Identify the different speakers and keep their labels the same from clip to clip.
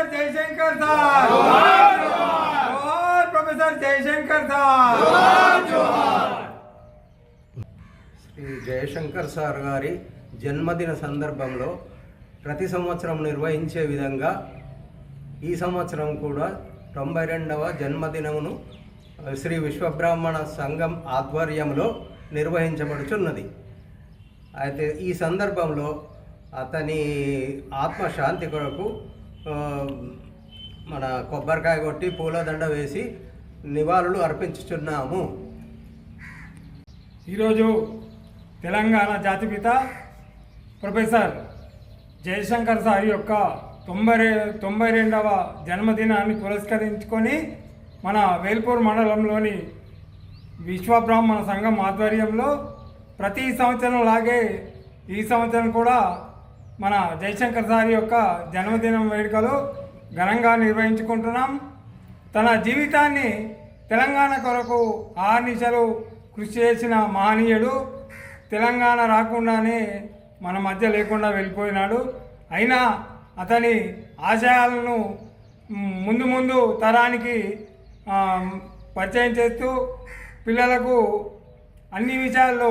Speaker 1: Professor Jayashankar sir. Professor Jayashankar sir.
Speaker 2: Shri Jayashankar sir గారి జన్మదిన సందర్భంలో ప్రతి సంవత్సరం నిర్వహించే విధంగా ఈ సంవత్సరం కూడా తొంభై రెండవ జన్మదినమును శ్రీ విశ్వబ్రాహ్మణ సంఘం ఆధ్వర్యంలో నిర్వహించబడుచున్నది. అయితే ఈ సందర్భంలో అతని ఆత్మశాంతి కొరకు మన కొబ్బరికాయ కొట్టి పూలదండ వేసి నివాళులు అర్పించుచున్నాము.
Speaker 1: ఈరోజు తెలంగాణ జాతిపిత ప్రొఫెసర్ జయశంకర్ సార్ యొక్క తొంభై తొంభై రెండవ జన్మదినాన్ని పురస్కరించుకొని మన వేల్పూర్ మండలంలోని విశ్వబ్రాహ్మణ సంఘం ఆధ్వర్యంలో ప్రతి సంవత్సరం లాగే ఈ సంవత్సరం కూడా మన జయశంకర్ సార్ యొక్క జన్మదినం వేడుకలు ఘనంగా నిర్వహించుకుంటున్నాం. తన జీవితాన్ని తెలంగాణ కొరకు ఆర్నిశలు కృషి చేసిన మహనీయుడు తెలంగాణ రాకుండానే మన మధ్య లేకుండా వెళ్ళిపోయినాడు. అయినా అతని ఆశయాలను ముందు ముందు తరానికి పరిచయం చేస్తూ పిల్లలకు అన్ని విషయాల్లో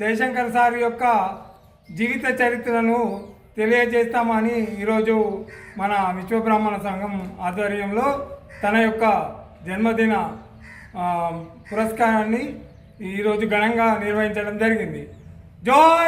Speaker 1: జయశంకర్ సార్ యొక్క జీవిత చరిత్రను తెలియజేస్తామని ఈరోజు మన విశ్వబ్రాహ్మణ సంఘం ఆధ్వర్యంలో తన యొక్క జన్మదిన పురస్కారాన్ని ఈరోజు ఘనంగా నిర్వహించడం జరిగింది. జోర్